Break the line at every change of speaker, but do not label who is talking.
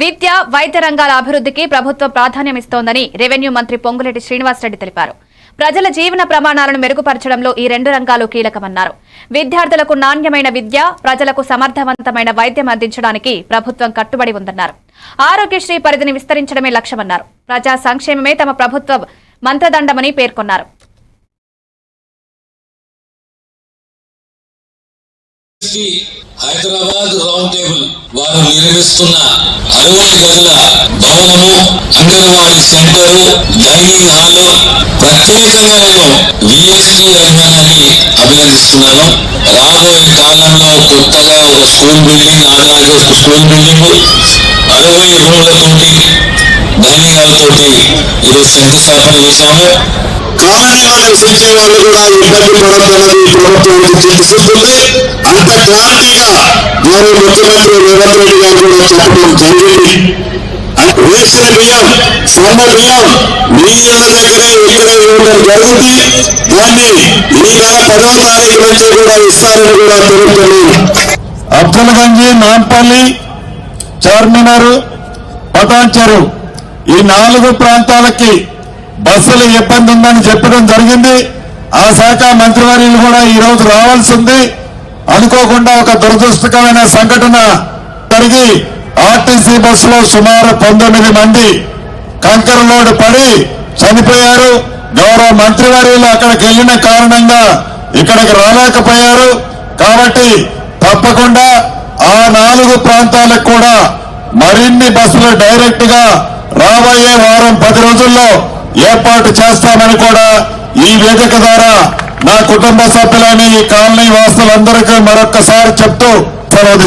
విద్య వైద్య రంగాల అభివృద్ధికి ప్రభుత్వం ప్రాధాన్యమిస్తోందని రెవెన్యూ మంత్రి పొంగులేటి శ్రీనివాసరెడ్డి తెలిపారు. ప్రజల జీవన ప్రమాణాలను మెరుగుపరచడంలో ఈ రెండు రంగాలు కీలకమన్నారు. విద్యార్థులకు నాణ్యమైన విద్య ప్రజలకు సమర్థవంతమైన వైద్యం అందించడానికి ప్రభుత్వం కట్టుబడి ఉందన్నారు. ఆరోగ్యశ్రీ పరిధిని విస్తరించడమే లక్ష్యమన్నారు. ప్రజా సంక్షేమమే తమ ప్రభుత్వ మంత్రదండమని పేర్కొన్నారు.
హైదరాబాద్ రౌండ్ టేబుల్ వారు నిర్మిస్తున్న అరవై గదుల భవనము అంగన్వాడీ సెంటరు డైనింగ్ హాల్ ప్రత్యేకంగా నేను విఎస్టి యజమానాన్ని అభినందిస్తున్నాను. రాబోయే కాలంలో కొత్తగా ఒక స్కూల్ బిల్డింగ్ ఆడడానికి ఒక స్కూల్ బిల్డింగ్ అరవై రూమ్లతోటి డైనింగ్ హాల్ తోటి ఈరోజు శంకుస్థాపన చేశాము.
కాలనీలో వాళ్ళు కూడా ఇబ్బంది పడుతున్నది ప్రభుత్వం గౌరవ ముఖ్యమంత్రి రేవంత్ రెడ్డి గారు కూడా చెప్పడం జరిగింది. అంటే రేషన్ బియ్యం సొమ్మ బియ్యం మీ ఇళ్ళ దగ్గరే ఇక్కడే ఇవ్వడం జరుగుతుంది దాన్ని ఈ నెల పదవ తారీఖు నుంచి కూడా ఇస్తారని కూడా తెలుపుతున్నాను
అబ్దుల్గంజి నాంపల్లి చార్మినార్ పటాన్చెరు ఈ నాలుగు ప్రాంతాలకి బస్సులు ఇబ్బంది ఉందని చెప్పడం జరిగింది. ఆ శాఖ మంత్రివర్యులు కూడా ఈ రోజు రావాల్సి ఉంది. అనుకోకుండా ఒక దురదృష్టకరమైన సంఘటన జరిగి ఆర్టీసీ బస్సులో సుమారు పంతొమ్మిది మంది కంకర లోడ్ పడి చనిపోయారు. గౌరవ మంత్రివర్యులు అక్కడికి వెళ్ళిన కారణంగా ఇక్కడికి రాలేకపోయారు. కాబట్టి తప్పకుండా ఆ నాలుగు ప్రాంతాలకు కూడా మరిన్ని బస్సులు డైరెక్ట్గా రాబోయే వారం పది రోజుల్లో ఏర్పాటు చేస్తామని కూడా ఈ వేదిక ద్వారా నా కుటుంబ సభ్యులని ఈ కాలనీ వాసులందరికీ మరొక్కసారి చెప్తూ సెలవు